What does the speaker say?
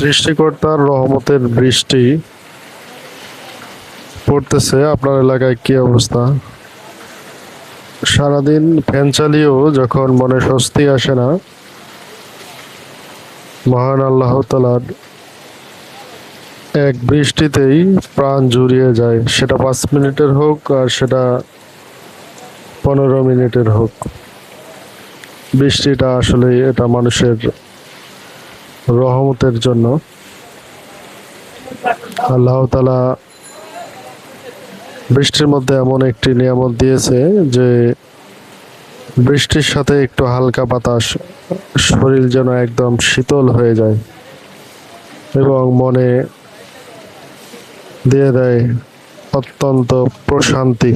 সৃষ্টিকর্তার রহমতের বৃষ্টি পড়তেছে। আপনার এলাকায় কি অবস্থা? সারাদিন ফ্যান চালিয়েও যখন মনে স্বস্তি আসে না, মহান আল্লাহ তালার এক বৃষ্টিতেই প্রাণ জুড়িয়ে যায়। সেটা পাঁচ মিনিটের হোক আর সেটা পনেরো মিনিটের হোক। বৃষ্টিটা আসলে এটা মানুষের রহমতের জন্য আল্লাহ তালা বৃষ্টির মধ্যে এমন একটি নিয়ামত দিয়েছে যে বৃষ্টির সাথে একটু হালকা বাতাস, শরীর যেন একদম শীতল হয়ে যায় এবং মনে দিয়ে দেয় অত্যন্ত প্রশান্তি।